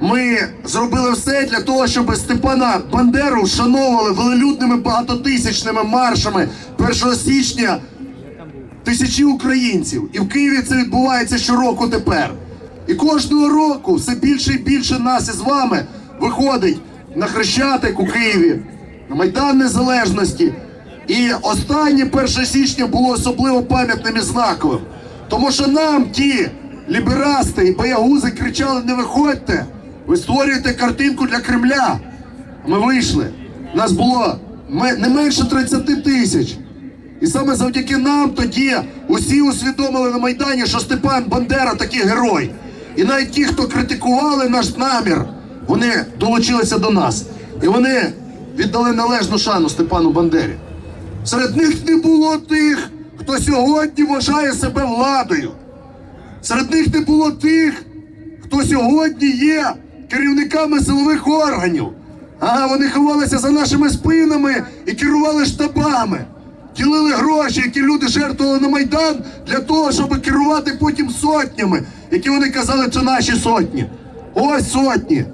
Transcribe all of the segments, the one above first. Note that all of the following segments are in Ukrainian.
ми зробили все для того, щоб Степана Бандеру вшановували велелюдними багатотисячними маршами 1 січня тисячі українців. І в Києві це відбувається щороку тепер. І кожного року все більше і більше нас із вами виходить на Хрещатик у Києві, на Майдан Незалежності. І останнє 1 січня було особливо пам'ятним і знаковим. Тому що нам ті ліберасти і боягузи кричали: не виходьте, ви створюєте картинку для Кремля. Ми вийшли. Нас було не менше 30 тисяч. І саме завдяки нам тоді усі усвідомили на Майдані, що Степан Бандера такий герой. І навіть ті, хто критикували наш намір, вони долучилися до нас. І вони віддали належну шану Степану Бандері. Серед них не було тих, хто сьогодні вважає себе владою. Серед них не було тих, хто сьогодні є керівниками силових органів. А вони ховалися за нашими спинами і керували штабами, ділили гроші, які люди жертвували на Майдан для того, щоб керувати потім сотнями, які вони казали, це наші сотні. Ось сотні.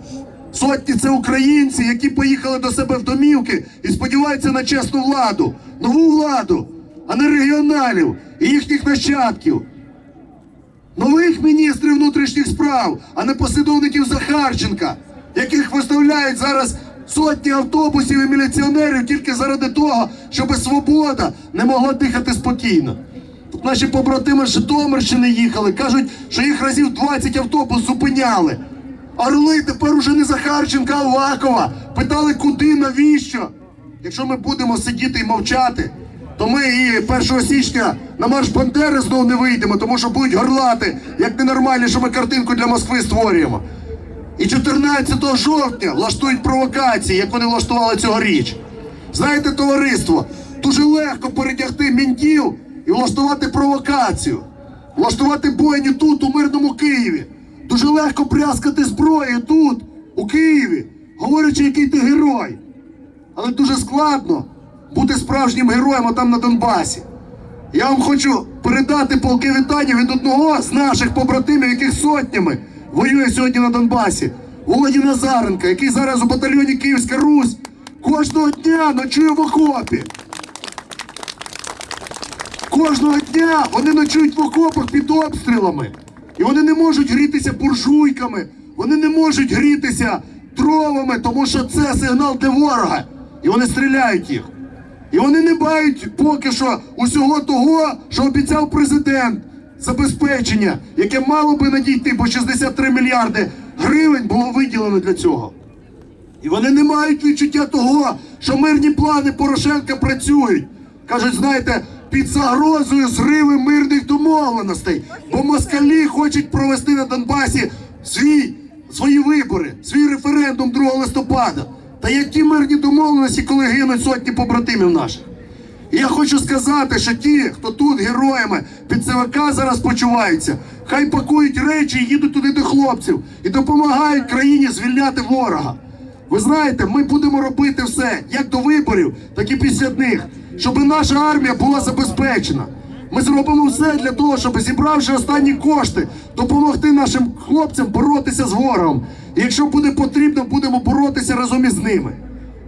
Сотні це українці, які поїхали до себе в домівки і сподіваються на чесну владу, нову владу, а не регіоналів і їхніх нащадків нових міністрів внутрішніх справ, а не послідовників Захарченка, яких виставляють зараз сотні автобусів і міліціонерів тільки заради того, щоб свобода не могла дихати спокійно. Тут наші побратими з Житомирщини їхали, кажуть, що їх разів 20 автобус зупиняли. Орли тепер уже не Захарченка, а Авакова. Питали, куди, навіщо? Якщо ми будемо сидіти і мовчати, то ми і 1 січня на марш Бандери знову не вийдемо, тому що будуть горлати, як ненормальні, що ми картинку для Москви створюємо. І 14 жовтня влаштують провокації, як вони влаштували цьогоріч. Знаєте, товариство, дуже легко передягти мінтів і влаштувати провокацію, влаштувати бойню тут, у мирному Києві. Дуже легко пряскати зброю тут, у Києві, говорячи, який ти герой. Але дуже складно бути справжнім героєм там на Донбасі. Я вам хочу передати полки вітання від одного з наших побратимів, яких сотнями воює сьогодні на Донбасі. Володі Назаренка, який зараз у батальйоні Київська Русь кожного дня ночує в окопі. Кожного дня вони ночують в окопах під обстрілами. І вони не можуть грітися буржуйками, вони не можуть грітися дровами, тому що це сигнал для ворога. І вони стріляють їх. І вони не мають поки що усього того, що обіцяв президент. Забезпечення, яке мало би надійти, бо 63 мільярди гривень було виділено для цього. І вони не мають відчуття того, що мирні плани Порошенка працюють. Кажуть, знаєте, під загрозою зриви мирних домовленостей, бо москалі хочуть провести на Донбасі свій, свої вибори, свій референдум 2 листопада. Та які мирні домовленості, коли гинуть сотні побратимів наших? Я хочу сказати, що ті, хто тут героями під ЦВК зараз почуваються, хай пакують речі і їдуть туди до хлопців і допомагають країні звільняти ворога. Ви знаєте, ми будемо робити все як до виборів, так і після них, щоб наша армія була забезпечена. Ми зробимо все для того, щоб зібравши останні кошти, допомогти нашим хлопцям боротися з ворогом. І якщо буде потрібно, будемо боротися разом із ними.